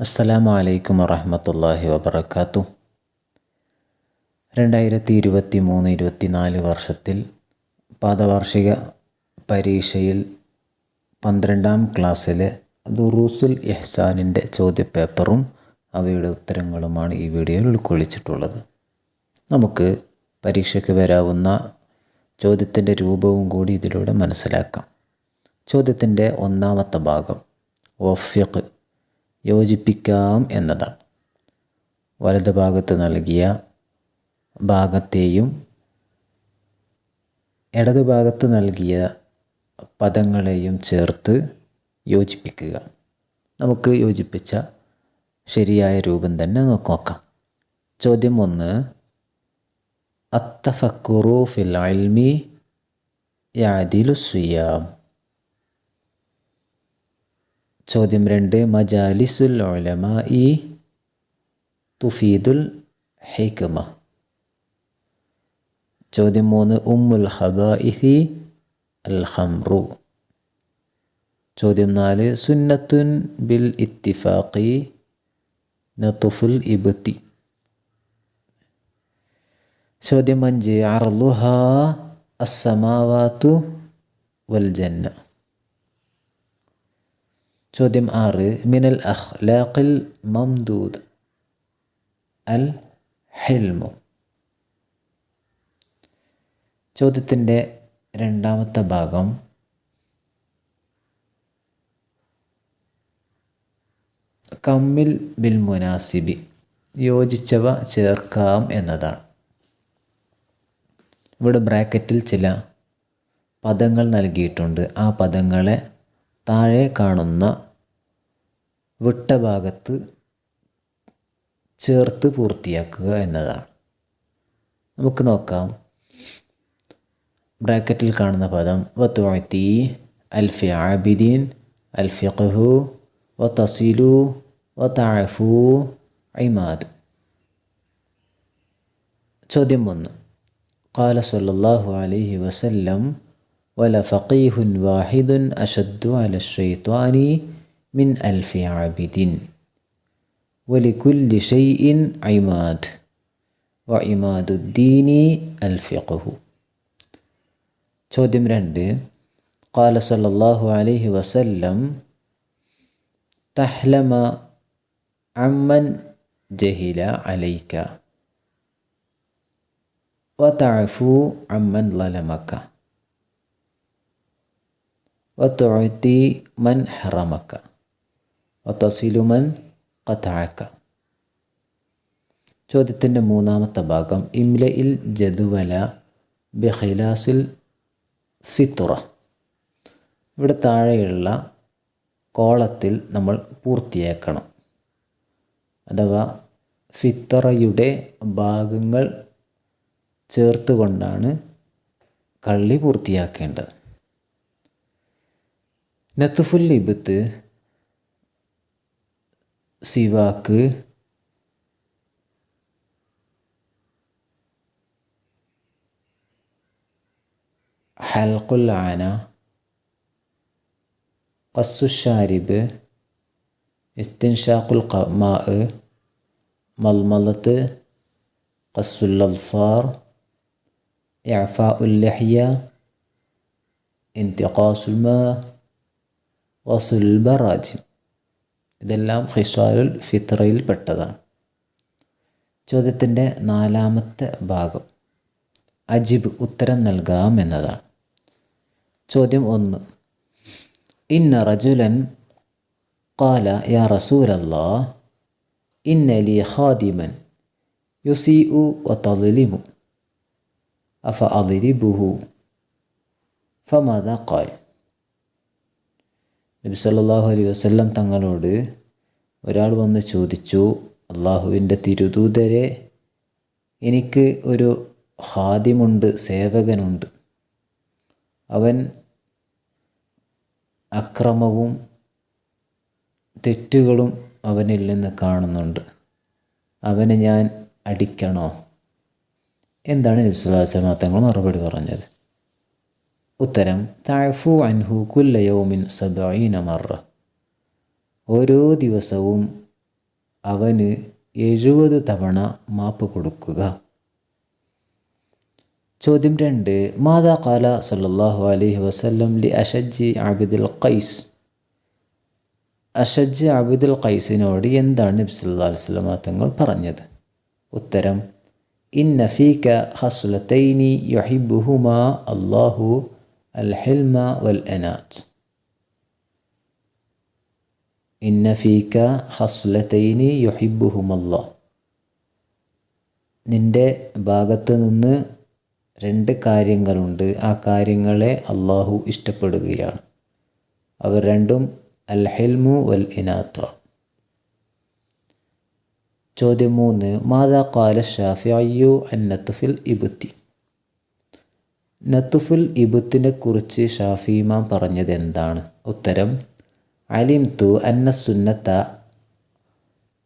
അസ്സലാമു അലൈക്കും വറഹമത്തല്ലാഹി വബർക്കാത്തു രണ്ടായിരത്തി ഇരുപത്തി മൂന്ന് ഇരുപത്തിനാല് വർഷത്തിൽ പാദവാർഷിക പരീക്ഷയിൽ പന്ത്രണ്ടാം ക്ലാസ്സിലെ ദുറൂസുൽ എഹ്സാനിന്റെ ചോദ്യപേപ്പറും അവയുടെ ഉത്തരങ്ങളുമാണ് ഈ വീഡിയോയിൽ ഉൾക്കൊള്ളിച്ചിട്ടുള്ളത്. നമുക്ക് പരീക്ഷയ്ക്ക് വരാവുന്ന ചോദ്യത്തിന്റെ രൂപവും കൂടി ഇതിലൂടെ മനസ്സിലാക്കാം. ചോദ്യത്തിന്റെ ഒന്നാമത്തെ ഭാഗം വഫിഖ് യോജിപ്പിക്കാം എന്നതാണ്. വലത് ഭാഗത്ത് നൽകിയ ഭാഗത്തെയും ഇടത് ഭാഗത്ത് നൽകിയ പദങ്ങളെയും ചേർത്ത് യോജിപ്പിക്കുക. നമുക്ക് യോജിപ്പിച്ച ശരിയായ രൂപം തന്നെ നമുക്ക് നോക്കാം. ചോദ്യം ഒന്ന് അത്തഫക്കുറു ഫിൽ അൽമി യാദിലു സുയാം. ചോദ്യം രണ്ട് മജാലിസുൽ ഉലമായി തുഫീദുൽ ഹൈക്കമ ചോദ്യം മൂന്ന് ഉമ്മുൽ ഹബാഇഹി അൽ ഖംറു. ചോദ്യം നാല് സുന്നത്തുൻ ബിൽ ഇത്തിഫാഖി നത്തുഫുൽ ഇബത്തി ചോദ്യം അഞ്ച് അർലുഹ അസ്സമാവാത്തു വൽ ജന്ന. ചോദ്യം ആറ്. മിനൽ അഖ്ലാഖിൽ മംദൂദ് അൽ ഹെൽമു. ചോദ്യത്തിന്റെ രണ്ടാമത്തെ ഭാഗം. കമ്മിൽ ബിൽ മുനാസിബി. യോജിച്ചവ ചേർക്കാം എന്നതാണ്. ഇവിടെ ബ്രാക്കറ്റിൽ ചില പദങ്ങൾ നൽകിയിട്ടുണ്ട്. ആ പദങ്ങളെ താഴെ കാണുന്ന വിട്ട ഭാഗത്ത് ചേർത്ത് പൂർത്തിയാക്കുക എന്നതാണ് നമുക്ക് നോക്കാം ബ്രാക്കറ്റിൽ കാണുന്ന പദം വത്തുഅത്തി അൽഫി ആബിദീൻ അൽഫിഖഹു വതസിലു വതഅഫു ഐമാദ് ചോദ്യം ഒന്ന് قال صلى الله عليه وسلم ولفقيه واحد أشد على الشيطان من ألف عابد ولكل شيء عماد وعماد الدين الفقه ചോദ്യം രണ്ട് قال صلى الله عليه وسلم تحلم عمن جهل عليك وتعفو عمن ظلمك وتعطي من حرمك അത്തസിലുമൻ കഥാക്ക ചോദ്യത്തിന്റെ മൂന്നാമത്തെ ഭാഗം ഇംലയിൽ ജദുവല ബിഖിലാസുൽ ഫിത്തുറ. ഇവിടെ താഴെയുള്ള കോളത്തിൽ നമ്മൾ പൂർത്തിയാക്കണം. അഥവാ ഫിത്തറയുടെ ഭാഗങ്ങൾ ചേർത്തുകൊണ്ടാണ് കള്ളി പൂർത്തിയാക്കേണ്ടത്. നത്തുഫുൽ ഇബത്ത് சிவாக்கு حلق العانة قص الشارب. استنشاق الماء ململة. قص الأظفار. إعفاء اللحية. انتقاص الماء. غسل البراجم ഇതെല്ലാം ഹിസ്വാലുൽ ഫിത്രയിൽ പെട്ടതാണ് ചോദ്യത്തിൻ്റെ നാലാമത്തെ ഭാഗം അജിബ് ഉത്തരം നൽകാം എന്നതാണ് ചോദ്യം ഒന്ന് ഇന്ന റജുലൻ قال يا رسول الله إن لي خادما يسيء وتظلم أفأضربه فماذا قال നബി അലൈ വസ്ല്ലാം വസ്ലം തങ്ങളോട് ഒരാൾ വന്ന് ചോദിച്ചു അള്ളാഹുവിന്റെ തിരുദൂതരെ എനിക്ക് ഒരു ഹാദിമുണ്ട് സേവകനുണ്ട്. അവൻ അക്രമവും തെറ്റുകളും അവനിൽ നിന്ന് കാണുന്നുണ്ട്. അവനെ ഞാൻ അടിക്കണോ? എന്താണ് നബ്സുല്ലാസ്ലമ തങ്ങൾ മറുപടി പറഞ്ഞത്? ഉത്തരം താഴ്ഫു അൻഹു കുല്ലയോമിൻ സബീന മറ. ഓരോ ദിവസവും അവന് എഴുപത് തവണ മാപ്പ് കൊടുക്കുക. ചോദ്യം രണ്ട് മാതാ കാല സല്ലാഹു അലൈഹി വസല്ലം ലി അഷജി ആബിദുൽ ഖൈസ്? അഷജ് ആബിദുൽ ഖൈസിനോട് എന്താണ് നബി സല്ലല്ലാഹു അലൈഹി വസല്ലം തങ്ങൾ പറഞ്ഞത്? ഉത്തരം ഇന്ന ഫീക ഹസുലത്തൈനി യുഹിബ്ബുഹുമ അല്ലാഹു അൽ والأنات إن فيك خصلتين يحبهما الله. നിന്റെ ഭാഗത്ത് നിന്ന് രണ്ട് കാര്യങ്ങളുണ്ട്. ആ കാര്യങ്ങളെ അള്ളാഹു ഇഷ്ടപ്പെടുകയാണ്. അവർ രണ്ടും അൽ ഹിൽമു വൽ ഇനാത്ത ചോദ്യം മൂന്ന്. മാതാ കാല ഷാഫിയു അൻ നത്തുഫിൽ ഇബുത്തി നത്തുഫുൽ ഇബുത്തിനെ കുറിച്ച് ഷാഫിമാം പറഞ്ഞത് എന്താണ് ഉത്തരം അലിം തു അന്ന സുന്നത്ത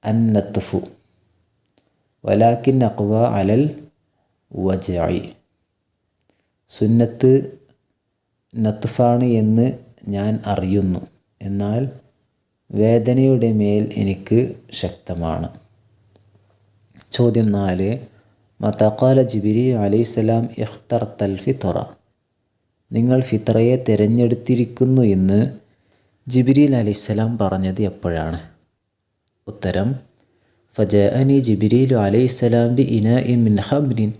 അന്നത്തുഫു വലാക്കിൻ അക്വ അലൽ വജായി സുന്നത്ത് നത്തുഫാണ് എന്ന് ഞാൻ അറിയുന്നു. എന്നാൽ വേദനയുടെ മേൽ എനിക്ക് ശക്തമാണ്. ചോദ്യം നാല് മത്തക്കാല ജിബിരി അലൈഹിസ്സലാം ഇഖ്തർ തൽ ഫിത്തറ നിങ്ങൾ ഫിത്തറയെ തിരഞ്ഞെടുത്തിരിക്കുന്നു എന്ന് ജിബിരിൽ അലൈഹിസ്സലാം പറഞ്ഞത് എപ്പോഴാണ്? ഉത്തരം ഫജഅനി ജിബിരിലു അലൈഹിസ്സലാം ബി ഇന മിൻ ഹബ്രിൻ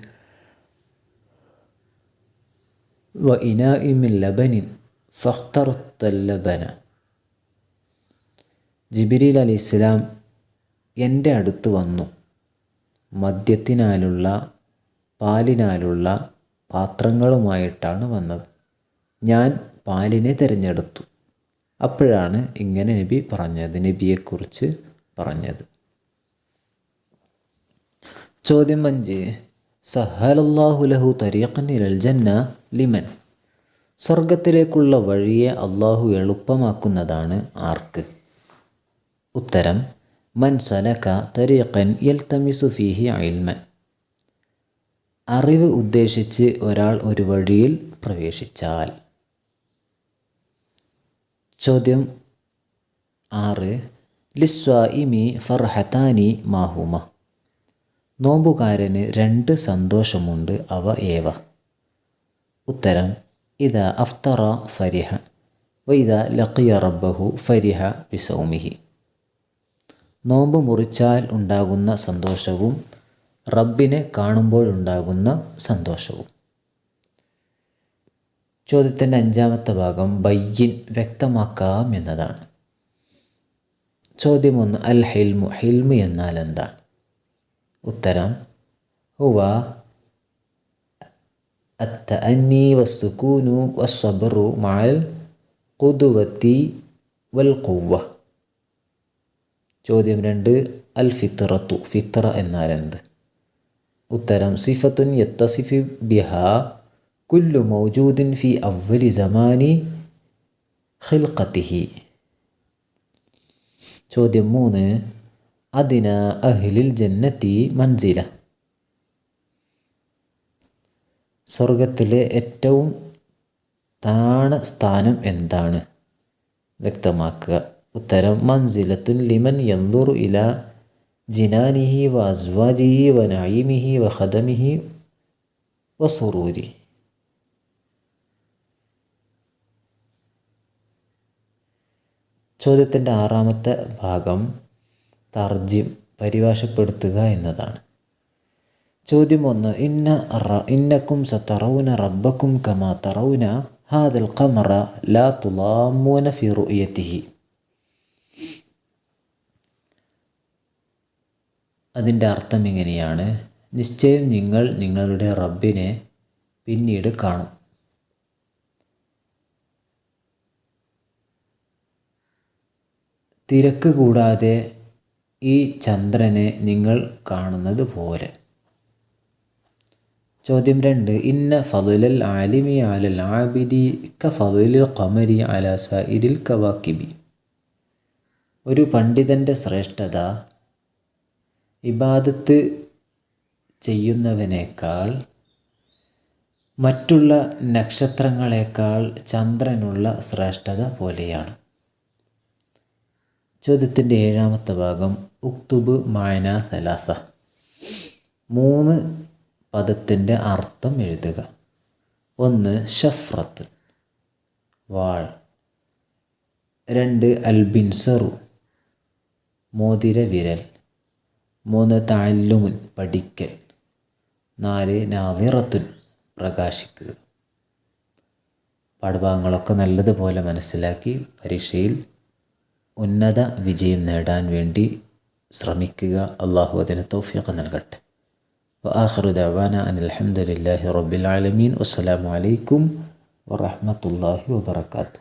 വ ഇന മിൻ ലബനിൻ ഫഖ്തർത്തല്ലബന ജിബിരിൽ അലൈഹിസ്സലാം എന്റെ അടുത്ത് വന്നു. മദ്യത്തിനാലുള്ള പാലിനാലുള്ള പാത്രങ്ങളുമായിട്ടാണ് വന്നത്. ഞാൻ പാലിനെ തിരഞ്ഞെടുത്തു. അപ്പോഴാണ് ഇങ്ങനെ നബി പറഞ്ഞത് നബിയെക്കുറിച്ച് പറഞ്ഞത്. ചോദ്യം അഞ്ച്. സഹലല്ലാഹുലഹു ലഹു തരീഖൻ ഇലൽ ജന്ന ലിമൻ? സ്വർഗത്തിലേക്കുള്ള വഴിയെ അള്ളാഹു എളുപ്പമാക്കുന്നതാണ് ആർക്ക്? ഉത്തരം മൻ സലക തരീഖൻ യൽതമിസു ഫീഹി അയിൽമൻ അറിവ് ഉദ്ദേശിച്ച് ഒരാൾ ഒരു വഴിയിൽ പ്രവേശിച്ചാൽ. ചോദ്യം ആറ്. ലിസ്വാഇമി ഫർഹത്താനി മാഹുമ. നോമ്പുകാരന് രണ്ട് സന്തോഷമുണ്ട് അവ ഏവ? ഉത്തരം ഇത അഫ്തറ ഫരിഹ വൈദ ലക്കിയ റബ്ബഹു ഫരിഹ ബിസൗമിഹി. നോമ്പ് മുറിച്ചാൽ ഉണ്ടാകുന്ന സന്തോഷവും റബ്ബിനെ കാണുമ്പോഴുണ്ടാകുന്ന സന്തോഷവും. ചോദ്യത്തിന്റെ അഞ്ചാമത്തെ ഭാഗം ബയ്യിൻ വ്യക്തമാക്കാം എന്നതാണ്. ചോദ്യം ഒന്ന് അൽ ഹിൽമു ഹിൽമു എന്നാൽ എന്താണ്? ഉത്തരം ഹുവ അത്തഅന്നി വസ്സുക്കൂനു വസ്സബറു മാൽ കുതുവത്തി വൽ കുവ്വ ചോദ്യം രണ്ട് അൽ ഫിത്തറത്തു ഫിത്തറ എന്നാൽ എന്ത് ഉത്തരം സിഫത്തുൻ യത്തസിഫി ബിഹ കുല്ലു മൗജൂദിൻ ഫി അവലി ജമാനി ഖിൽഖത്തിഹി. ചോദ്യം മൂന്ന് അതിന അഹ്ലിൽ ജന്നത്തി മൻസില? സ്വർഗത്തിലെ ഏറ്റവും താണ സ്ഥാനം എന്താണ്? വ്യക്തമാക്കുക. ഉത്തരം മൻസിലത്തുൻ ലിമൻ യന്ദുറു ഇല ജിനാനിഹി വ അസ്വാജിഹി വ നഈമിഹി വ ഖദമിഹി വ സുറൂരി ചോദ്യത്തിന്റെ ആറാമത്തെ ഭാഗം തർജിം പരിഭാഷപ്പെടുത്തുക എന്നതാണ്. ചോദ്യം ഒന്ന് ഇന്ന ഇന്നക്കും സതറൗന റബ്ബക്കും കമാ തറൗന ഹാദൽ ഖമറ ലാ തുലാമൂന ഫി റുയത്തിഹി. അതിന്റെ അർത്ഥം ഇങ്ങനെയാണ്. നിശ്ചയം നിങ്ങൾ നിങ്ങളുടെ റബ്ബിനെ പിന്നീട് കാണും. തിരക്ക് കൂടാതെ ഈ ചന്ദ്രനെ നിങ്ങൾ കാണുന്നത് പോലെ. ചോദ്യം രണ്ട്. ഇന്ന ഫതുലൽ ആലിമി അലൽ ആബിദി ക ഫതുലിൽ കമരി അലാസ ഇരിൽ കവാക്കിബി ഒരു പണ്ഡിതന്റെ ശ്രേഷ്ഠത ഇബാദത്ത് ചെയ്യുന്നവനേക്കാൾ മറ്റുള്ള നക്ഷത്രങ്ങളെക്കാൾ ചന്ദ്രനുള്ള ശ്രേഷ്ഠത പോലെയാണ്. ചോദ്യത്തിന്റെ ഏഴാമത്തെ ഭാഗം ഉക്തുബ് മായന സലാസ. മൂന്ന് പദത്തിന്റെ അർത്ഥം എഴുതുക. ഒന്ന് ഷഫ്രത്ത് വാൾ. രണ്ട് അൽബിൻസറു മോതിര വിരൽ. മൂന്ന് താല്ലുമുൻ പഠിക്കൽ നാല് നാവിറത്തുൻ പ്രകാശിക്കുക പാഠഭാഗങ്ങളൊക്കെ നല്ലതുപോലെ മനസ്സിലാക്കി പരീക്ഷയിൽ ഉന്നത വിജയം നേടാൻ വേണ്ടി ശ്രമിക്കുക അള്ളാഹു അതിന് തൗഫീഖ് നൽകട്ടെ وآخر دعوانا أن الحمد لله رب العالمين والسلام عليكم ورحمة الله وبركاته